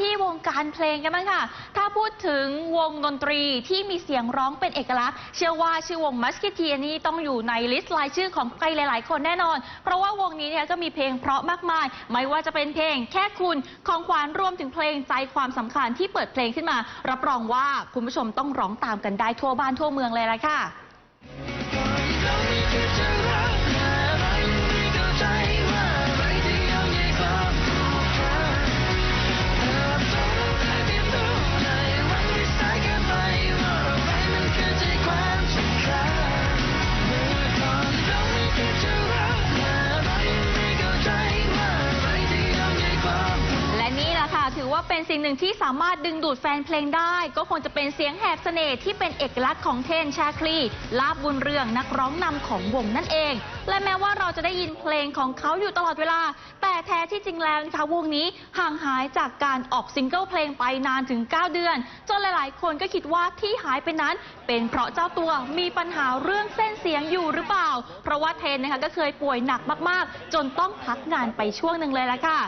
ที่วงการเพลงกันบ้างค่ะ ถ้าพูดถึงวงดนตรีที่มีเสียงร้องเป็นเอกลักษณ์ เชื่อว่าชื่อวงมัสกิเทียนี่ต้องอยู่ในลิสต์รายชื่อของใครหลาย ๆ คนแน่นอน เพราะว่าวงนี้เนี่ยก็มีเพลงเพราะมากมาย ไม่ว่าจะเป็นเพลงแค่คุณของขวัญรวมถึงเพลงใจความสำคัญที่เปิดเพลงขึ้นมา รับรองว่าคุณผู้ชมต้องร้องตามกันได้ทั่วบ้านทั่วเมืองเลยละค่ะ ถือว่าเป็นสิ่งหนึ่งที่สามารถดึงดูดแฟนเพลงได้ ก็คงจะเป็นเสียงแหบเสน่ห์ที่เป็นเอกลักษณ์ของเทนชาคลีลาบบุญเรืองนักร้องนำของวงนั่นเอง และแม้ว่าเราจะได้ยินเพลงของเขาอยู่ตลอดเวลา แต่แท้ที่จริงแล้วนะคะวงนี้ห่างหายจากการออกซิงเกิลเพลงไปนานถึง 9 เดือน จนหลาย ๆ คนก็คิดว่าที่หายไปนั้น เป็นเพราะเจ้าตัวมีปัญหาเรื่องเส้นเสียงอยู่หรือเปล่า เพราะว่าเทนนะคะก็เคยป่วยหนักมาก ๆ จนต้องพักงานไปช่วงหนึ่งเลยละค่ะ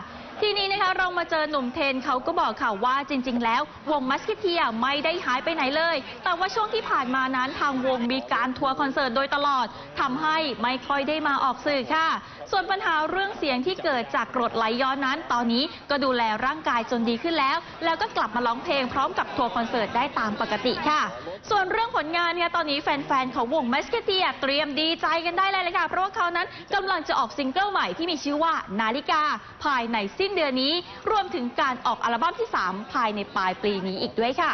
ทีนี้นะคะเรามาเจอหนุ่มเทนเขาก็บอกค่ะว่าจริง ๆ แล้ววงมัสกิเทียไม่ได้หายไปไหนเลย แต่ว่าช่วงที่ผ่านมานั้นทางวงมีการทัวร์คอนเสิร์ตโดยตลอดทำให้ไม่ค่อยได้มาออกสื่อค่ะ ส่วนปัญหาเรื่องเสียงที่เกิดจากกรดไหลย้อนนั้น ตอนนี้ก็ดูแลร่างกายจนดีขึ้นแล้ว แล้วก็กลับมาร้องเพลงพร้อมกับทัวร์คอนเสิร์ตได้ตามปกติค่ะ ส่วนเรื่องผลงานเนี่ยตอนนี้แฟนๆของวงมัสกิเทียเตรียมดีใจกันได้เลยเลยค่ะเพราะว่าเขานั้นกำลังจะออกซิงเกิลใหม่ที่มีชื่อว่านาฬิกาภายในสิ้นเดือนนี้ รวมถึงการออกอัลบั้มที่ 3 ภายในปลายปีนี้อีกด้วยค่ะ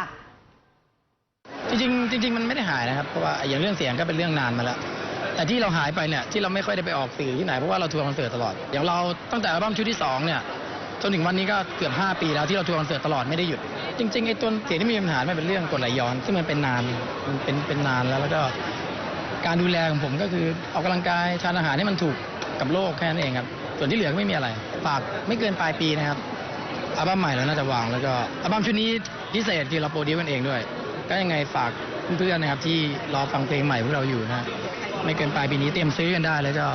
จริงๆจริง ๆ มันไม่ได้หายนะครับ เพราะว่าอย่างเรื่องเสียงก็เป็นเรื่องนานมาแล้ว แต่ที่เราหายไปเนี่ยที่เราไม่ค่อยได้ไปออกสื่อที่ไหนเพราะว่าเราทัวร์คอนเสิร์ตตลอด อย่างเราตั้งแต่อัลบั้มชุดที่สองเนี่ยจนถึงวันนี้ก็เกือบ 5 ปีแล้วที่เราทัวร์คอนเสิร์ตตลอดไม่ได้หยุด จริงๆไอ้ตัวเสียงที่มีปัญหาไมันเป็นเรื่องกดไหลย้อนซึ่งมันเป็นนานมันเป็นเป็นนานแล้วแล้วก็การดูแลของผมก็คือออกกำลังกายทานอาหารให้มันถูกกับโลกแค่นั้นเองครับ ส่วนที่เหลือก็ไม่มีอะไรฝากไม่เกินปลายปีนะครับอัลบั้มใหม่แล้วน่าจะวางแล้วก็อัลบั้มชุดนี้พิเศษที่เราโปรดิวกันเองด้วย ก็ยังไงฝากเพื่อนๆนะครับที่รอฟังเพลงใหม่พวกเราอยู่นะไม่เกินปลายปีนี้เตรียมซื้อกันได้แล้วก็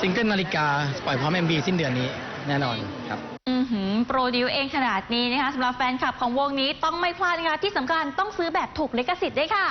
ซิงเกิลนาฬิกาปล่อยพร้อม MV สิ้นเดือนนี้แน่นอนครับอือหือโปรดิวเองขนาดนี้นะคะสำหรับแฟนคลับของวงนี้ต้องไม่พลาดนะคะที่สำคัญต้องซื้อแบบถูกลิขสิทธิ์ด้วยค่ะ